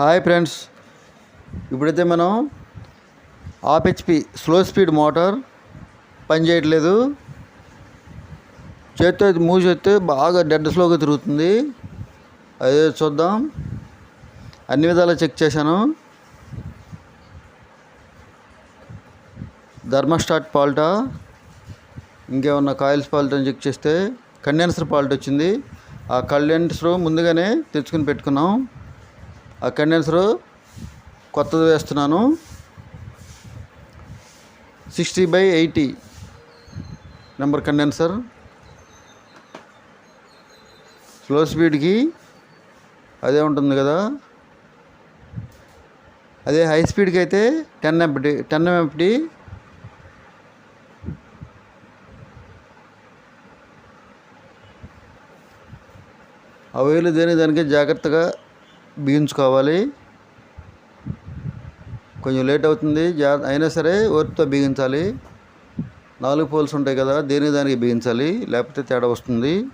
Hi friends. ఇప్పుడైతే మనం half HP slow speed motor పనిచేయట్లేదు చేత్తో అయితే మూవ్ చేస్తే బాగా డెడ్ స్లోగా తిరుగుతుంది. అదే చూద్దాం. అన్ని విధాలా చెక్ చేశాను. ధర్మస్టాట్ పాల్టా ఇంకేమన్నా కాయిల్స్ ఫాల్ట్ అని చెక్ చేస్తే కండెన్సర్ పాల్ట్ వచ్చింది. ఆ కండెన్సర్ ముందుగానే తెచ్చుకుని పెట్టుకున్నాం. ఆ కండెన్సరు కొత్తది వేస్తున్నాను. Sixty by eighty number condenser. Slow స్పీడ్కి అదే ఉంటుంది కదా. అదే హై స్పీడ్కి అయితే టెన్ ఎంఎఫ్డి టెన్ ఎంఎఫ్డి ఆ వేలు దేని దానికి జాగ్రత్తగా బిగించుకోవాలి కొంచెం లేట్ అవుతుంది. జా అయినా సరే ఓర్పుతో బిగించాలి. నాలుగు పోల్స్ ఉంటాయి కదా దేని దానికి బిగించాలి. లేకపోతే తేడా వస్తుంది.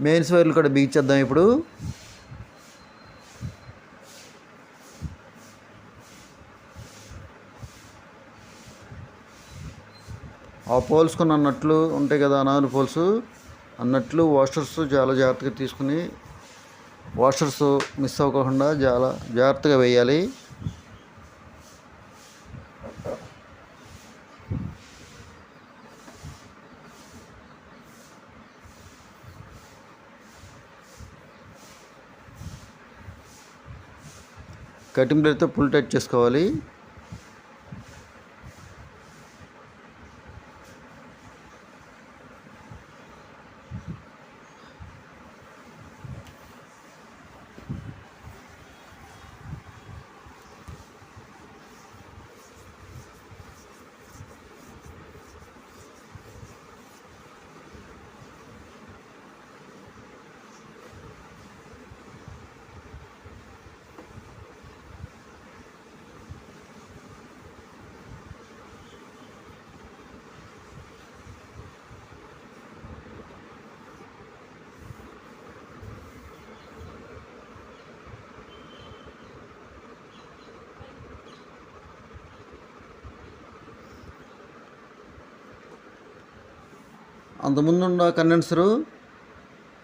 మెయిన్స్ వైర్లు కూడా బిగించేద్దాం ఇప్పుడు. ఆ పోల్స్ కొన్ని అన్నట్లు ఉంటాయి కదా నాలుగు పోల్స్. అన్నట్లు వాషర్స్ చాలా జాగ్రత్తగా తీసుకుని వాషర్స్ మిస్ అవ్వకుండా చాలా జాగ్రత్తగా వేయాలి. కటింగ్ బ్లేడ్తో ఫుల్ టైట్ చేసుకోవాలి. అంతకుముందు ఉన్న కండెన్సరు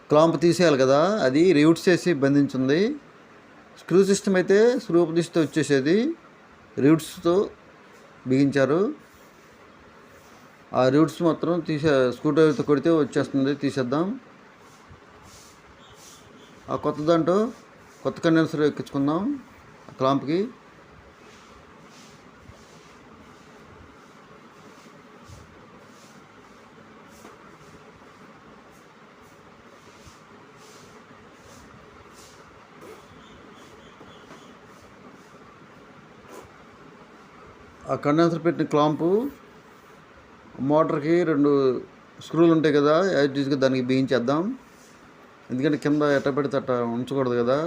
క్లాంప్ తీసేయాలి కదా. అది రివుట్స్ చేసి బంధించింది. స్క్రూ సిస్టమ్ అయితే స్క్రూ తీస్తే వచ్చేసేది. రివుట్స్తో బిగించారు. ఆ రూట్స్ మాత్రం తీసే స్క్రూ డ్రైవర్తో కొడితే వచ్చేస్తుంది. తీసేద్దాం. ఆ కొత్త దాంట్లో కొత్త కండెన్సర్ ఎక్కించుకుందాం. ఆ క్లాంప్కి. ఆ కండెన్సర్ పెట్టిన క్లాంపు మోటార్కి రెండు స్క్రూలు ఉంటాయి కదా యాజ్ యూజ్గా దానికి బిగించేద్దాం. ఎందుకంటే కింద ఎట్ట పెడితే అట్ట ఉంచకూడదు కదా.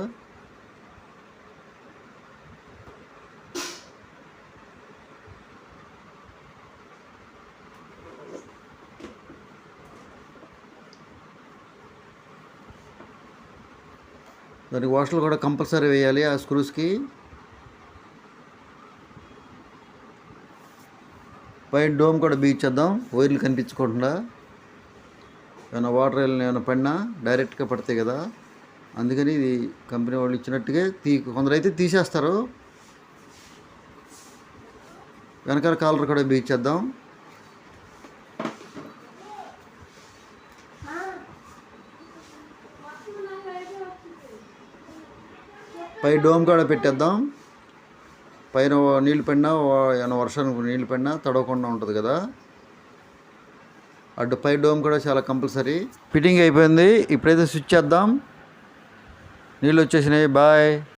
దానికి వాషర్లు కూడా కంపల్సరీ వేయాలి ఆ స్క్రూస్కి. పైన డోమ్ కూడా బీచేద్దాం వైర్లు కనిపించకుండా. ఏమైనా వాటర్ ఏమైనా పడినా డైరెక్ట్గా పడతాయి కదా. అందుకని ఇది కంపెనీ వాళ్ళు ఇచ్చినట్టుగా తీ కొందరైతే తీసేస్తారు. వెనకాల కాలర్ కూడా బీచేద్దాం పై డోమ్ కూడా పెట్టేద్దాం. పైన నీళ్ళు పడినా ఏమైనా వర్షానికి నీళ్ళు పడినా తడవకుండా ఉంటుంది కదా. అటు పై డోమ్ కూడా చాలా కంపల్సరీ. ఫిట్టింగ్ అయిపోయింది. ఇప్పుడైతే స్విచ్ చేద్దాం. నీళ్ళు వచ్చేసినాయి. బాయ్.